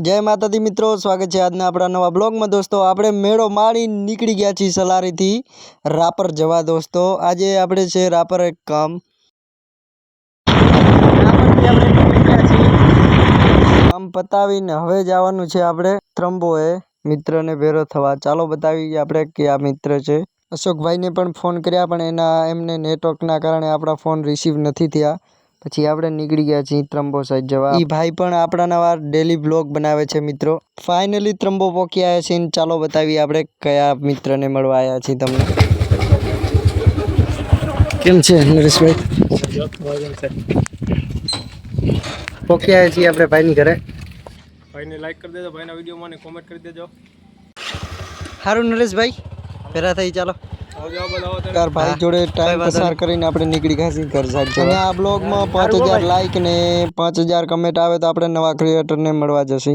જય માતાજી મિત્રો, સ્વાગત છે આજના આપણા નવા બ્લોગમાં. દોસ્તો, આપણે મેળો માણી નીકળી ગયા છીએ સલારીથી રાપર જવા, દોસ્તો. આજે આપણે છે રાપર એક કામ. કામ પતાવીને હવે જવાનું છે આપણે ત્રંબોએ, મિત્રને ભેરો થવા. ચાલો બતાવીએ આપણે કે આ મિત્ર છે. અશોકભાઈને પણ ફોન કર્યા, પણ એના એમને નેટવર્કના કારણે આપણા ફોન રિસીવ નથી થયા. પછી આપણે નીકળી ગયા છીએ ત્રંબો સાઈડ જવા. એ ભાઈ પણ આપણા નવા ડેલી બ્લોગ બનાવે છે મિત્રો. ફાઇનલી ત્રંબો પોકી આવ્યા છીએ ને ચાલો બતાવીએ આપણે કયા મિત્રને મળવા આવ્યા છીએ તમને. કેમ છે નરેશભાઈ? પોકી આવ્યા છીએ આપણે ભાઈની ઘરે. ભાઈને લાઈક કરી દેજો ભાઈના વિડીયોમાં અને કોમેન્ટ કરી દેજો. સારું નરેશભાઈ ભેરા થઈ ચાલો. કાર ભાઈ જોડે ટાઈમ પસાર કરીને આપણે નીકળી ગયા છીએ ઘર સાઈડ અને આ બ્લોગમાં પાંચ હજાર લાઈક ને પાંચ હજાર કમેન્ટ આવે તો આપણે નવા ક્રિએટરને મળવા જશે.